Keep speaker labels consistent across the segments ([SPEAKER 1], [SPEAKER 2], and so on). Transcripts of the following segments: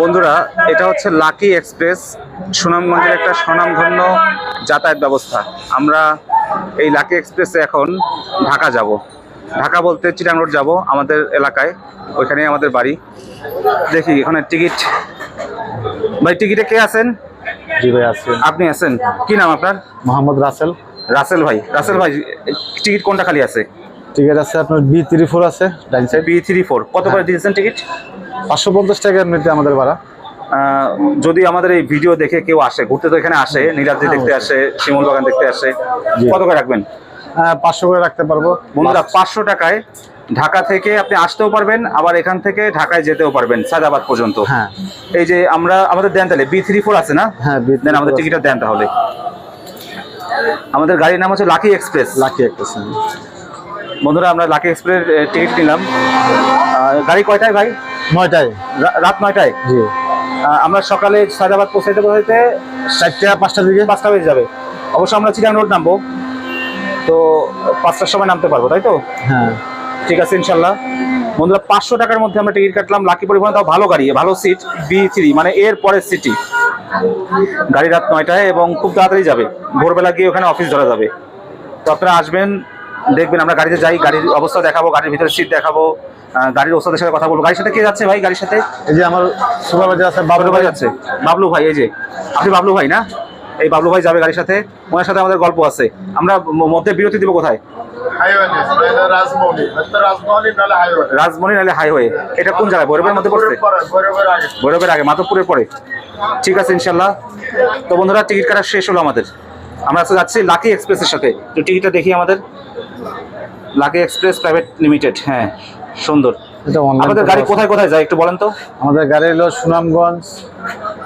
[SPEAKER 1] বন্ধুরা এটা হচ্ছে লাকি এক্সপ্রেস সুনামগঞ্জের একটা স্বনামধন্য যাতায়াত ব্যবস্থা। আমরা এই লাকি এক্সপ্রেসে এখন ঢাকা যাব। ঢাকা বলতে চিটাং রোড যাব আমাদের এলাকায় ওইখানেই আমাদের বাড়ি। দেখি এখানে টিকিট। ভাই টিকিটে কে আছেন?
[SPEAKER 2] জি ভাই আছেন
[SPEAKER 1] আপনি আছেন? কি নাম আপনার?
[SPEAKER 2] মোহাম্মদ রাসেল।
[SPEAKER 1] রাসেল ভাই। রাসেল ভাই টিকিট কোনটা খালি আছে?
[SPEAKER 2] টিকিট আছে আপনার বি থ্রি ফোর আছে ডাইন সাইড
[SPEAKER 1] বি থ্রি ফোর কত করে দিয়েছেন টিকিট?
[SPEAKER 2] পাঁচশো পঞ্চাশ টাকা এমনিতে আমাদের ভাড়া।
[SPEAKER 1] যদি আমাদের এই ভিডিও দেখে কেউ আসে ঘুরতে তো এখানে আসে নীলাদ্রি
[SPEAKER 2] হ্যাঁ,
[SPEAKER 1] দেখতে আসে শিমুল বাগান দেখতে আসে কত করে রাখবেন?
[SPEAKER 2] হ্যাঁ, পাঁচশো করে রাখতে পারব।
[SPEAKER 1] বন্ধুরা পাঁচশো টাকায় ঢাকা থেকে আপনি আসতেও পারবেন আবার এখান থেকে ঢাকায় যেতেও পারবেন সাদাবাদ পর্যন্ত।
[SPEAKER 2] হ্যাঁ।
[SPEAKER 1] এই যে আমরা আমাদের দেন তাহলে বি থ্রি ফোর আছে না?
[SPEAKER 2] হ্যাঁ
[SPEAKER 1] দেন আমাদের টিকিটটা দেন তাহলে। আমাদের গাড়ির নাম হচ্ছে লাকি এক্সপ্রেস
[SPEAKER 2] লাকি আছে।
[SPEAKER 1] বন্ধুরা আমরা লাকি এক্সপ্রেস টিকিট নিলাম। গাড়ি কয়টায় ভাই?
[SPEAKER 2] নয়টায়
[SPEAKER 1] রাত নয়টায়।
[SPEAKER 2] জি।
[SPEAKER 1] আমরা সকালে সাদাবাদ পৌঁছাইতে পৌঁছাইতে
[SPEAKER 2] চারটা পাঁচটার দিকে?
[SPEAKER 1] পাঁচটা বেজে যাবে। অবশ্য আমরা চিটাং রোড নামবো। তো পাঁচটার সময় নামতে পারব তাই তো?
[SPEAKER 2] হ্যাঁ।
[SPEAKER 1] ঠিক আছে ইনশাল্লাহ। বন্ধুরা পাঁচশো টাকার মধ্যে আমরা টিকিট কাটলাম। লাকি পরিবহন তাও ভালো গাড়ি ভালো সিট বি থ্রি মানে এর পরের সিটি। গাড়ি রাত নয়টায় এবং খুব তাড়াতাড়ি যাবে। ভোরবেলা গিয়ে ওখানে অফিস ধরা যাবে। তো আপনারা আসবেন দেখবেন আমরা গাড়িতে যাই গাড়ির অবস্থা দেখাবো গাড়ির ভিতরে সিট দেখাবো। গাড়ির ওস্তাদের সাথে কথা বলব। গাড়ির সাথে কে যাচ্ছে ভাই? গাড়ির সাথে?
[SPEAKER 2] এই যে আমার সুপারভাইজার আছে
[SPEAKER 1] বাবলু
[SPEAKER 2] বাবলু
[SPEAKER 1] ভাই যাচ্ছে বাবলু ভাই এই যে। আপনি বাবলু ভাই না? এই বাবলু ভাই যাবে গাড়ির সাথে। ওনার সাথে আমাদের গল্প আছে। আমরা মধ্যে বিরতি দিব কোথায়? রাজমণি নাহলে হাইওয়ে এটা কোন জায়গায়? ভৈরবের মধ্যে পড়ছে?
[SPEAKER 3] ভৈরবের আগে।
[SPEAKER 1] ভৈরবের আগে মাধবপুরের পরে ঠিক আছে ইনশাল্লাহ। তো বন্ধুরা টিকিট কাটা শেষ হলো আমাদের। আমরা আজকে যাচ্ছি লাকি এক্সপ্রেসের সাথে। তো টিকিটটা দেখি আমাদের। লাকি এক্সপ্রেস প্রাইভেট লিমিটেড হ্যাঁ। সুন্দর। আমাদের গাড়ি কোথায় কোথায় যায় একটু বলেন তো?
[SPEAKER 2] আমাদের গাড়ি হলো সুনামগঞ্জ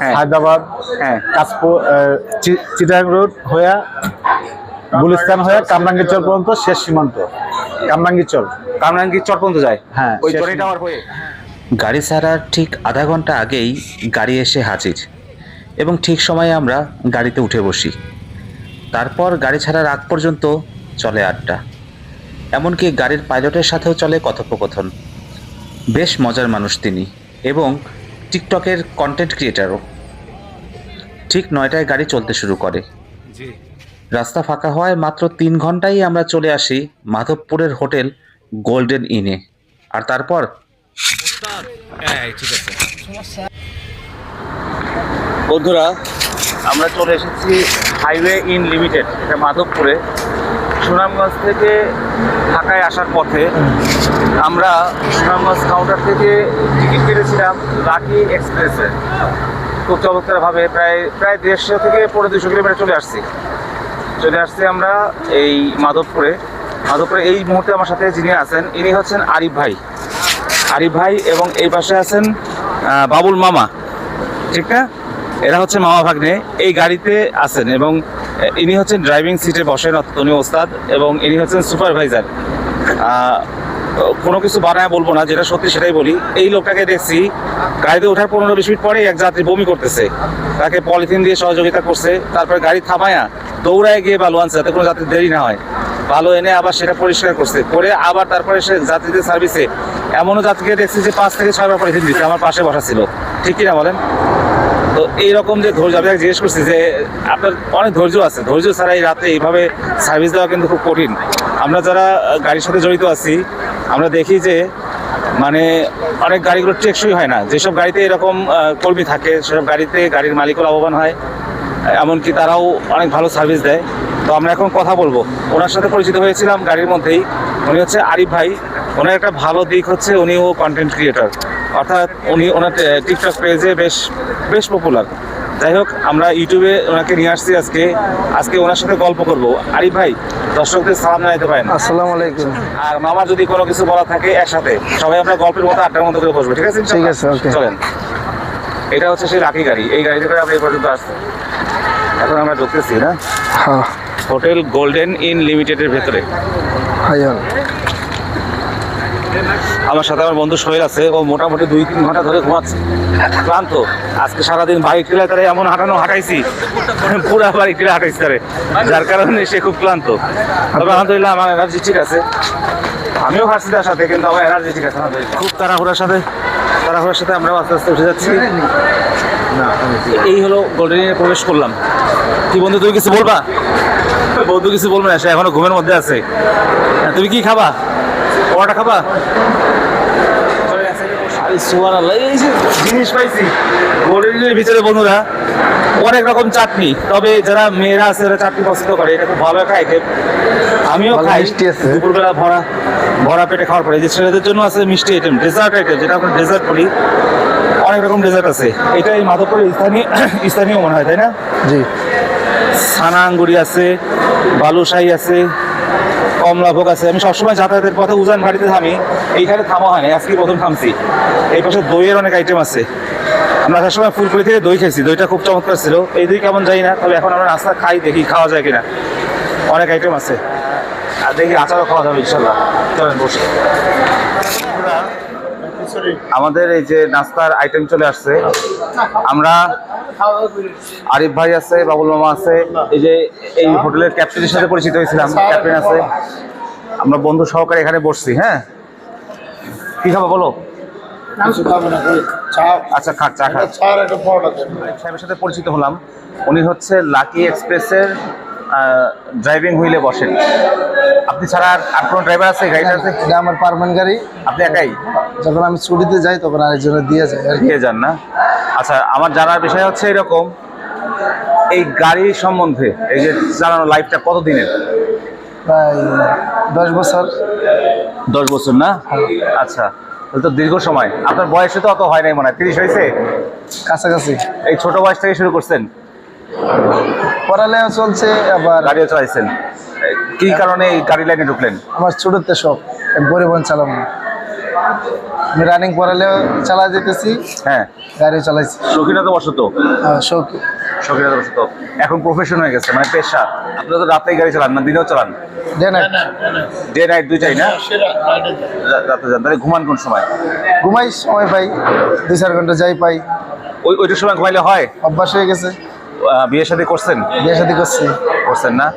[SPEAKER 1] হ্যাঁ।
[SPEAKER 2] হায়দ্রাবাদ
[SPEAKER 1] হ্যাঁ।
[SPEAKER 2] কাশপুর চিটাং রোড হয়ে গুলিস্তান হয়ে কামরাঙ্গীর চর পর্যন্ত শেষ সীমান্ত। কামরাঙ্গীর চর
[SPEAKER 1] কামরাঙ্গি চর পর্যন্ত যায়?
[SPEAKER 2] হ্যাঁ,
[SPEAKER 1] ওই
[SPEAKER 2] শেষ
[SPEAKER 1] টাওয়ার হয়ে?
[SPEAKER 4] গাড়ি ছাড়ার ঠিক আধা ঘণ্টা আগেই গাড়ি এসে হাজির। এবং ঠিক সময়ে আমরা গাড়িতে উঠে বসি। তারপর গাড়ি ছাড়ার আগ পর্যন্ত চলে আড্ডা। এমনকি গাড়ির পাইলটের সাথেও চলে কথোপকথন। বেশ মজার মানুষ তিনি এবং টিকটকের কন্টেন্ট ক্রিয়েটারও ঠিক নয়টায় গাড়ি চলতে শুরু করে। রাস্তা ফাঁকা হওয়ায় মাত্র তিন ঘন্টায় আমরা চলে আসি মাধবপুরের হোটেল গোল্ডেন ইনে। আর তারপর?
[SPEAKER 1] বন্ধুরা আমরা চলে এসেছি হাইওয়ে ইন লিমিটেড এটা মাধবপুরে। সুনামগঞ্জ থেকে ঢাকায় আসার পথে আমরা সুনামগঞ্জ কাউন্টার থেকে টিকিট কেটেছিলাম লাকি এক্সপ্রেসে খুব চমৎকারভাবে প্রায় প্রায় দেড়শো থেকে পনেরো দুশো কিলোমিটার চলে আসছি। চলে আসছি আমরা এই মাধবপুরে। মাধবপুরে এই মুহূর্তে আমার সাথে যিনি আছেন ইনি হচ্ছেন আরিফ ভাই। আরিফ ভাই এবং এই পাশে আছেন বাবুল মামা। ঠিক না? এরা হচ্ছে মামা ভাগ্নে। এই গাড়িতে আছেন এবং ইনি হচ্ছেন ড্রাইভিং সিটে বসেন উনি ওস্তাদ, এবং ইনি হচ্ছেন সুপারভাইজার। কোনো কিছু বানায় বলব না, যেটা সত্যি সেটাই বলি। এই লোকটাকে দেখছি, গাড়িতে ওঠার পনেরো বিশ মিনিট পরে এক যাত্রী বমি করতেছে। তাকে পলিথিন দিয়ে সহযোগিতা করছে, তারপরে গাড়ি থামায়া দৌড়ায় গিয়ে বালু আনছে যাতে কোনো যাত্রী দেরি না হয়। ভালো এনে আবার সেটা পরিষ্কার করছে, করে আবার তারপরে সে যাত্রীদের সার্ভিসে এমনও যাত্রীকে দেখছি যে পাঁচ থেকে ছয়বার পলিথিন দিচ্ছে, আমার পাশে বসা ছিল। ঠিক কিনা বলেন? তো এইরকম যে ধৈর্য, আমি জিজ্ঞেস করছি যে আপনার অনেক ধৈর্য আছে। ধৈর্য ছাড়া এই রাতে এইভাবে সার্ভিস দেওয়া কিন্তু খুব কঠিন। আমরা যারা গাড়ির সাথে জড়িত আছি, আমরা দেখি যে মানে অনেক গাড়িগুলো টেকসই হয় না। যেসব গাড়িতে এরকম কর্মী থাকে, সেসব গাড়িতে গাড়ির মালিকও লাভবান হয়, এমনকি তারাও অনেক ভালো সার্ভিস দেয়। তো আমরা এখন কথা বলব। ওনার সাথে পরিচিত হয়েছিলাম গাড়ির মধ্যেই। উনি হচ্ছে আরিফ ভাই। ওনার একটা ভালো দিক হচ্ছে উনিও কন্টেন্ট ক্রিয়েটর অর্থাৎ উনি ওনার টিকটক পেজে বেশ বেশ পপুলার যাই হোক আমরা ইউটিউবে ওনাকে নিয়ে আসছি আজকে। আজকে ওনার সাথে গল্প করব। আরিফ ভাই দর্শকদের সালাম জানাতে পারেন।
[SPEAKER 2] আসসালামু আলাইকুম।
[SPEAKER 1] আর মামার যদি কোনো কিছু বলা থাকে একসাথে সবাই আমরা গল্পের মতো আড্ডার মতো করে বসবো ঠিক আছে?
[SPEAKER 2] ঠিক আছে,
[SPEAKER 1] চলেন। এটা হচ্ছে সেই রাখি গাড়ি। এই গাড়িতে করে আমরা এই পর্যন্ত আসছি এখন আমরা ঢুকতেছি না?
[SPEAKER 2] হ্যাঁ।
[SPEAKER 1] হোটেল গোল্ডেন ইন লিমিটেডের ভেতরে। আমার সাথে আমার বন্ধু সোহেল আছে ও মোটামুটি দুই তিন ঘণ্টা ধরে ঘুমাচ্ছে। ক্লান্ত। আজকে সারাদিন বাইক ঠেলে তারা এমন হাঁটানো হাঁটাইছি পুরা বাইক ঠেলে হাঁটাইছি তারে যার কারণে সে খুব ক্লান্ত। তবে আলহামদুলিল্লাহ আমার এনার্জি ঠিক আছে। আমিও হাঁটছি তার সাথে কিন্তু আমার এনার্জি ঠিক আছে। খুব তাড়াহুড়ার সাথে তাড়াহুড়ার সাথে আমরাও আস্তে আস্তে উঠে যাচ্ছি। এই হলো গোল্ডেন প্রবেশ করলাম। কি বন্ধু তুমি কিছু বলবা? বন্ধু কিছু বলবে না সে এখনও ঘুমের মধ্যে আছে। হ্যাঁ, তুমি কি খাবা? পরোটা খাবা? জিনিস পাইছি। গোল্ডেনের ভিতরে বন্ধুরা অনেক রকম চাটনি। তবে যারা মেয়েরা আছে চাটনি পছন্দ করে। এটা খুব ভালো আমিও খাই। দুপুরবেলা ভরা ভরা পেটে খাওয়ার পরে। যে ছেলেদের জন্য আছে মিষ্টি আইটেম ডেজার্ট আইটেম যেটা আমরা ডেজার্ট বলি। অনেক রকম ডেজার্ট আছে। এটা এই মাধবপুরের স্থানীয় স্থানীয় মনে হয় তাই না?
[SPEAKER 2] জি।
[SPEAKER 1] আঙ্গুরি আছে বালুশাহী আছে কমলাভোগ আছে। আমি সবসময় যাতায়াতের পথে উজান বাড়িতে থামি, এইখানে থামা হয় না আজকে প্রথম থামছি। এই পাশে দইয়ের অনেক আইটেম আছে। আমরা আসার সময় ফুলকুড়ি থেকে দই খেয়েছি, দইটা খুব চমৎকার ছিল। এই দই কেমন যাই না, তবে এখন আমরা রাস্তা খাই, দেখি খাওয়া যায় কিনা। অনেক আইটেম আছে। আর দেখি আচারও খাওয়া যাবে, ইনশাল্লাহ। চলেন, বসে। আমাদের এই যে নাস্তার আইটেম চলে আসছে। আমরা আরিফ ভাই আছে বাবুল মামা আছে এই যে এই হোটেলের ক্যাপ্টেনের সাথে পরিচিত হয়েছিলাম ক্যাপ্টেন আছে। আমরা বন্ধু সহকারে এখানে বসছি হ্যাঁ? কি খাব বলো? আচ্ছা খাক চা সাহেবের সাথে পরিচিত হলাম। উনি হচ্ছে লাকি এক্সপ্রেসের ড্রাইভিং হুইলে বসেন। আপনি ছাড়া আর কোনো ড্রাইভার আছে গাড়িটা আছে?
[SPEAKER 2] এটা আমার পারমান গাড়ি।
[SPEAKER 1] আপনি একাই?
[SPEAKER 2] যখন আমি ছুটিতে যাই তখন আরেকজনের দিয়ে যায় আর কি।
[SPEAKER 1] দিয়ে যান না? আচ্ছা আমার জানার বিষয় হচ্ছে এরকম এই গাড়ি সম্বন্ধে এই যে চালানো লাইফটা কত দিনের
[SPEAKER 2] প্রায় দশ বছর।
[SPEAKER 1] দশ বছর না? আচ্ছা তাহলে তো দীর্ঘ সময়। আপনার বয়সে তো অত হয় নাই মনে হয়। তিরিশ হয়েছে?
[SPEAKER 2] কাছাকাছি।
[SPEAKER 1] এই ছোট বয়স থেকে শুরু করছেন?
[SPEAKER 2] পড়ালেও চলছে আবার
[SPEAKER 1] গাড়িও চালাইছেন। কি কারণে এই গাড়ি লাইনে ঢুকলেন?
[SPEAKER 2] আমার ছোটতে শখ পরিবহন চালানো আমি রানিং পড়ালেও চালা যেতেছি
[SPEAKER 1] হ্যাঁ।
[SPEAKER 2] গাড়িও চালাইছি।
[SPEAKER 1] শৌখিনত বসত
[SPEAKER 2] আহ, শখ
[SPEAKER 1] বসত এখন প্রফেশন হয়ে গেছে মানে পেশা। আপনারা তো রাতেই গাড়ি চালান না দিনেও চালান?
[SPEAKER 2] ডে নাইট
[SPEAKER 1] ডে নাইট দুইটাই না?
[SPEAKER 3] যান।
[SPEAKER 1] রাতে যান তাহলে ঘুমান কোন সময়?
[SPEAKER 2] ঘুমাই সময় পাই দুই চার ঘণ্টা যাই পাই।
[SPEAKER 1] ওই ওইটার সময় ঘুমাইলে হয়?
[SPEAKER 2] অভ্যাস হয়ে গেছে।
[SPEAKER 1] বিয়ে শাদী করছেন?
[SPEAKER 2] বিয়ে শাদি করছি।
[SPEAKER 1] করছেন না।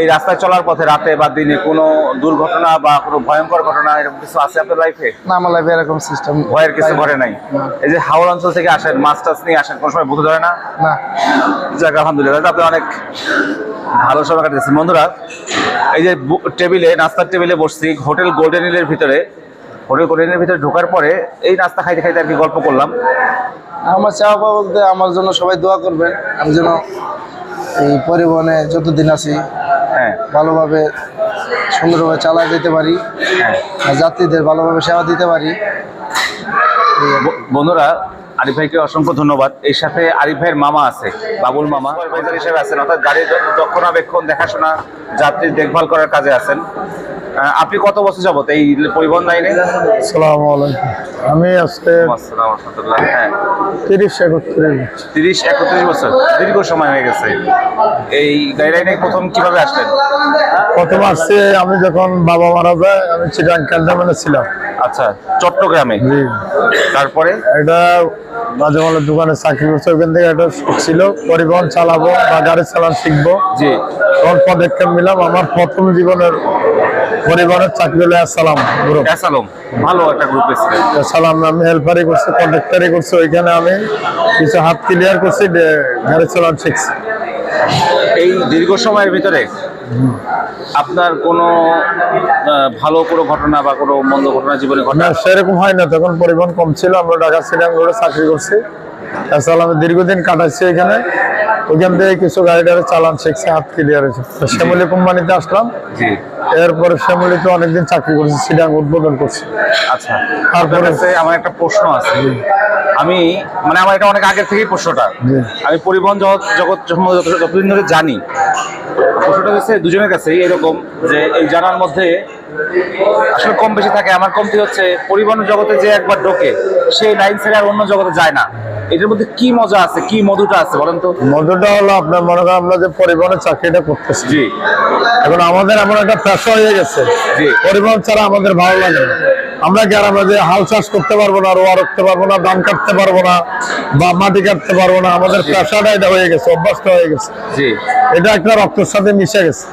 [SPEAKER 1] এই রাস্তায় চলার পথে রাতে বা দিনে কোনো দুর্ঘটনা বা কোনো ভয়ঙ্কর ঘটনা এরকম কিছু আছে আপনার লাইফে
[SPEAKER 2] না আমার লাইফে এরকম সিস্টেম
[SPEAKER 1] ভয়ের কিছু ঘটে নাই? এই যে হাওড় অঞ্চল থেকে আসেন মাছ টাছ নিয়ে আসেন কোনো সময় ভূতে ধরে না?
[SPEAKER 2] না।
[SPEAKER 1] যাক আলহামদুলিল্লাহ আপনি অনেক ভালো সময় কাটাচ্ছেন বন্ধুরা এই যে টেবিলে নাস্তার টেবিলে বসছি হোটেল গোল্ডেন হিলের ভিতরে হোটেল গোল্ডেন ভিতরে ঢোকার পরে এই নাস্তা খাইতে খাইতে আর কি গল্প করলাম।
[SPEAKER 2] আমার চাওয়া পাওয়া বলতে আমার জন্য সবাই দোয়া করবেন। আমি যেন এই পরিবহনে যতদিন আছি
[SPEAKER 1] হ্যাঁ।
[SPEAKER 2] ভালোভাবে সুন্দরভাবে চালা যেতে পারি
[SPEAKER 1] হ্যাঁ।
[SPEAKER 2] আর যাত্রীদের ভালোভাবে সেবা দিতে পারি।
[SPEAKER 1] ব- বন্ধুরা আরিফ ভাইকে অসংখ্য ধন্যবাদ। এর সাথে আরিফ ভাইয়ের মামা আছে বাবুল মামা। হিসেবে আছেন। অর্থাৎ গাড়ির রক্ষণাবেক্ষণ দেখাশোনা যাত্রীর দেখভাল করার কাজে আছেন। আপনি কত বছর যাবত এই পরিবহন লাইনে?
[SPEAKER 2] সালাম আমি আজকে।
[SPEAKER 1] হ্যাঁ।
[SPEAKER 2] তিরিশ একত্রিশ
[SPEAKER 1] তিরিশ একত্রিশ বছর দীর্ঘ সময় হয়ে গেছে। এই গাড়ি লাইনে প্রথম কীভাবে আসলেন?
[SPEAKER 5] প্রথম আসছে আমি যখন বাবা মারা যায় আমি চিটাং ছিলাম।
[SPEAKER 1] আচ্ছা চট্টগ্রামে।
[SPEAKER 5] জি।
[SPEAKER 1] তারপরে?
[SPEAKER 5] এটা মাঝে মাঝে দোকানে চাকরি করছে ওখান থেকে একটা ছিল পরিবহন চালাবো বা গাড়ি চালান শিখব।
[SPEAKER 1] জি।
[SPEAKER 5] তখন পদক্ষেপ নিলাম আমার প্রথম জীবনের পরিবারের চাকরি হলো সালাম গ্রুপ
[SPEAKER 1] অ্যাসালম ভালো একটা গ্রুপ এসেছে
[SPEAKER 5] সালাম আমি হেল্পারই করছি কন্ডাক্টারি করছি ওইখানে আমি কিছু হাত ক্লিয়ার করছি গাড়ি চালান শিখছি।
[SPEAKER 1] এই দীর্ঘ সময়ের ভিতরে আপনার কোনো ভালো কোনো ঘটনা বা কোনো মন্দ ঘটনা জীবনে ঘটনা
[SPEAKER 5] সেরকম হয় না। তখন পরিবহন কম ছিল। আমরা ঢাকা রোডে চাকরি করছি। আসলে আমি দীর্ঘদিন কাটাচ্ছি এখানে। ওইখান থেকে কিছু গাড়ি টাড়ি চালান শিখছে হাত ক্লিয়ার হয়েছে। শ্যামলি কোম্পানিতে আসলাম। এরপরে শ্যামলিতে অনেকদিন চাকরি করছি সিটাং উদ্বোধন করছি।
[SPEAKER 1] আচ্ছা।
[SPEAKER 5] তারপরে-
[SPEAKER 1] আমার একটা প্রশ্ন আছে। আমি মানে আমার এটা অনেক আগের থেকেই প্রশ্নটা। আমি পরিবহন জগৎ জগৎ যতদিন ধরে জানি প্রশ্নটা হচ্ছে দুজনের কাছেই এরকম যে এই জানার মধ্যে আসলে কম বেশি থাকে। আমার কমতি হচ্ছে পরিবহন জগতে যে একবার ঢোকে সেই লাইন ছেড়ে আর অন্য জগতে যায় না। এটার মধ্যে কি মজা আছে? কি মধুটা আছে বলেন তো?
[SPEAKER 5] মধ্যটা হলো আপনার মনে করেন আমরা যে পরিবহনের চাকরিটা করতেছি।
[SPEAKER 1] জি।
[SPEAKER 5] এখন আমাদের এমন একটা পেশা হয়ে গেছে।
[SPEAKER 1] জি।
[SPEAKER 5] পরিবহন ছাড়া আমাদের ভালো লাগে না। আমরা গ্রামে যে হাল চাষ করতে পারব না রোয়া রাখতে পারব না ধান কাটতে পারব না বা মাটি কাটতে পারব না? আমাদের পেশাটা এটা হয়ে গেছে অভ্যাসটা হয়ে গেছে।
[SPEAKER 1] জি।
[SPEAKER 5] এটা একটা রক্তের সাথে মিশে গেছে।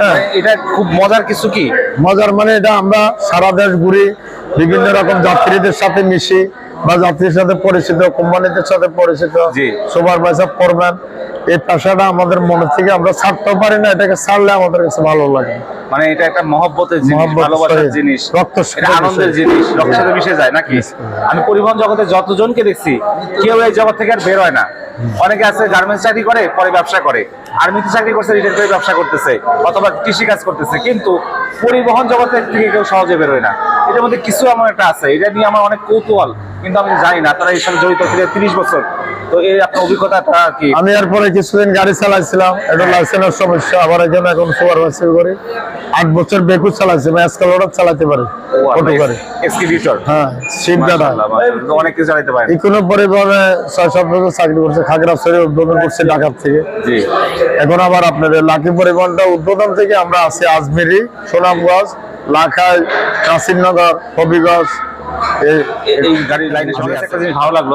[SPEAKER 5] হ্যাঁ।
[SPEAKER 1] এটা খুব মজার কিছু কি?
[SPEAKER 5] মজার মানে এটা আমরা সারা দেশ ঘুরি বিভিন্ন রকম যাত্রীদের সাথে মিশি। বা যাত্রীর সাথে পরিচিত কোম্পানিদের সাথে পরিচিত। সুপারভাইজার ফোরম্যান এই পেশাটা আমাদের মনে থেকে আমরা ছাড়তেও পারি না এটাকে ছাড়লে আমাদের কাছে ভালো লাগে।
[SPEAKER 1] মানে এটা একটা মহব্বতের জিনিস ভালোবাসার জিনিস।
[SPEAKER 5] রক্ত
[SPEAKER 1] আনন্দের জিনিস রক্তের সাথে মিশে যায় নাকি? আমি পরিবহন জগতে যতজনকে দেখছি কেউ এই জগৎ থেকে আর বের হয় না। অনেকে আছে গার্মেন্টস চাকরি করে পরে ব্যবসা করে। আর্মিতে চাকরি করছে রিটায়ার করে ব্যবসা করতেছে অথবা কৃষি কাজ করতেছে কিন্তু পরিবহন জগতের থেকে কেউ সহজে বেরোয় না। এটার মধ্যে কিছু আমার একটা আছে এটা নিয়ে আমার অনেক কৌতূহল কিন্তু আমি জানি না তারা এর সাথে জড়িত তিরিশ বছর। তো এই আপনার অভিজ্ঞতাটা কি?
[SPEAKER 5] আমি এরপরে কিছুদিন গাড়ি চালাইছিলাম এটা লাইসেন্সের সমস্যা আবার এখানে এখন সুপারভাইজার করি। আট বছর বেকুর চালাইছি আমি এসকালোটার চালাতে পারি অটো হ্যাঁ
[SPEAKER 1] অনেক কিছু
[SPEAKER 5] পরিবহনে ছয় সাত বছর চাকরি করছে খাগড়াছড়ি উদ্বোধন করছে ঢাকার থেকে।
[SPEAKER 1] জি।
[SPEAKER 5] এখন আবার আপনাদের লাকি পরিবহনটা উদ্বোধন থেকে আমরা আছি আজমেরি সোনামগঞ্জ লাখাই কাসিমনগর হবিগঞ্জ। এই
[SPEAKER 1] গাড়ির লাইনে একটা জিনিস ভালো লাগল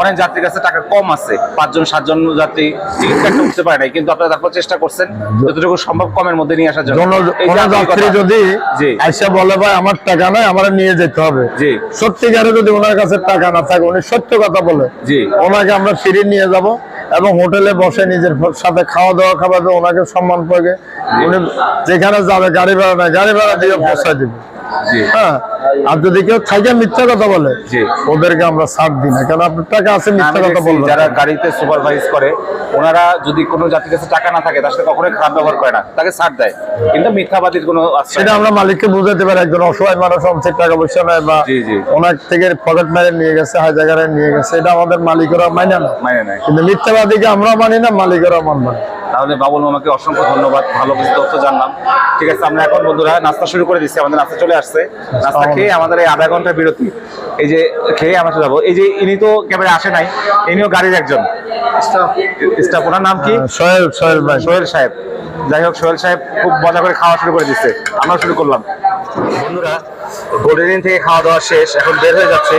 [SPEAKER 1] অনেক যাত্রীর কাছে টাকা কম আছে পাঁচজন সাতজন যাত্রী টিকিট কাটতে উঠতে পারে নাই কিন্তু আপনারা তারপর চেষ্টা করছেন যতটুকু সম্ভব কমের মধ্যে নিয়ে আসার জন্য।
[SPEAKER 5] জন
[SPEAKER 1] যে
[SPEAKER 5] যাত্রী যদি আইসা বলে ভাই আমার টাকা নাই আমার নিয়ে যেতে হবে।
[SPEAKER 1] জি।
[SPEAKER 5] সত্যিকারে যদি ওনার কাছে টাকা না থাকে উনি সত্য কথা বলে
[SPEAKER 1] জি।
[SPEAKER 5] ওনাকে আমরা ফিরিয়ে নিয়ে যাব। এবং হোটেলে বসে নিজের সাথে খাওয়া দাওয়া খাওয়াবে ওনাকে সম্মান পাবে উনি যেখানে যাবে, গাড়ি ভাড়া নেয় গাড়ি ভাড়া দিয়ে পৌঁছায় দিবে। হ্যাঁ আর যদি কেউ থাকে মিথ্যা কথা বলে ওদেরকে আমরা ছাড় দিই না। কারণ আপনার টাকা আছে মিথ্যা কথা বলবে
[SPEAKER 1] যারা গাড়িতে সুপারভাইজ করে ওনারা যদি কোনো যাত্রীর কাছে টাকা না থাকে তার সাথে কখনোই খারাপ ব্যবহার করে না। তাকে ছাড় দেয়। কিন্তু মিথ্যাবাদীর কোনো
[SPEAKER 5] সেটা আমরা মালিককে বুঝাতে পারি একজন অসহায় মানুষ অংশের টাকা পয়সা নেয় বা। ওনার থেকে পকেট মেরে নিয়ে গেছে হাজাগারে নিয়ে গেছে এটা আমাদের মালিকেরা মাইনে না।
[SPEAKER 1] মানে নাই
[SPEAKER 5] কিন্তু মিথ্যাবাদীকে আমরাও মানি না মালিকেরাও মানবে না।
[SPEAKER 1] তাহলে বাবুল মামাকে অসংখ্য ধন্যবাদ। ভালো কিছু তথ্য জানলাম। ঠিক আছে আমরা এখন বন্ধুরা নাস্তা শুরু করে দিচ্ছি। আমাদের নাস্তা চলে আসছে। নাস্তা খেয়ে আমাদের এই আধা ঘণ্টা বিরতি। এই যে খেয়ে আমরা চলে যাব। এই যে ইনি তো ক্যামেরা আসে নাই ইনিও গাড়ির একজন। স্টাফ। ওনার নাম কি?
[SPEAKER 5] সোহেল সোহেল ভাই।
[SPEAKER 1] সোহেল সাহেব। যাই হোক সোহেল সাহেব খুব মজা করে খাওয়া শুরু করে দিচ্ছে। আমরাও শুরু করলাম। বন্ধুরা গোল্ডেন থেকে খাওয়া দাওয়া শেষ। এখন বের হয়ে যাচ্ছে।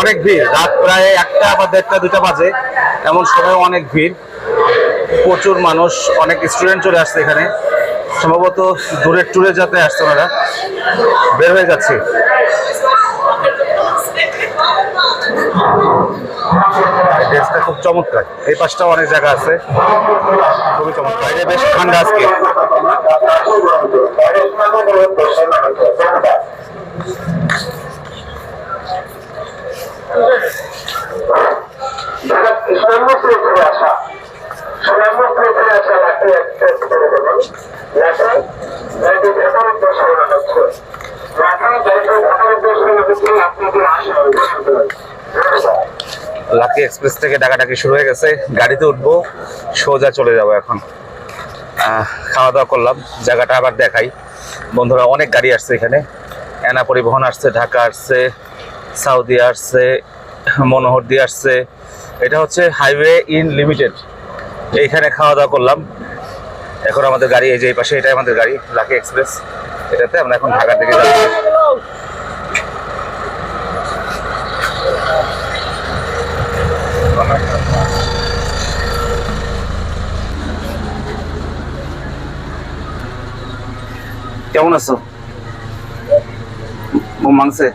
[SPEAKER 1] অনেক ভিড়। রাত প্রায় একটা বা দেড়টা দুটা বাজে। এমন সময় অনেক ভিড়। প্রচুর মানুষ, অনেক স্টুডেন্ট চলে আসছে এখানে। সম্ভবত দূরের ট্যুরে যাতে আসছে ওনারা। বের হয়ে যাচ্ছে। খুব চমৎকার। এই পাশটাও অনেক জায়গা আছে। খুবই চমৎকার। বেশ ঠান্ডা আজকে।
[SPEAKER 6] সুনামপ্রীতির
[SPEAKER 1] লাকি এক্সপ্রেস থেকে ডাকাডাকি শুরু হয়ে গেছে। গাড়িতে উঠবো, সোজা চলে যাব এখন। খাওয়া দাওয়া করলাম, জায়গাটা আবার দেখাই। বন্ধুরা, অনেক গাড়ি আসছে এখানে। এনা পরিবহন আসছে, ঢাকা আসছে, সাউদি আসছে, মনোহর দিয়ে আসছে। এটা হচ্ছে হাইওয়ে ইন লিমিটেড। এইখানে খাওয়া দাওয়া করলাম। এখন আমাদের গাড়ি, এই যে এই পাশে এটাই আমাদের গাড়ি লাকি এক্সপ্রেস এটাতে আমরা এখন ঢাকার দিকে যাচ্ছি। কেমন আছো? মাংসে?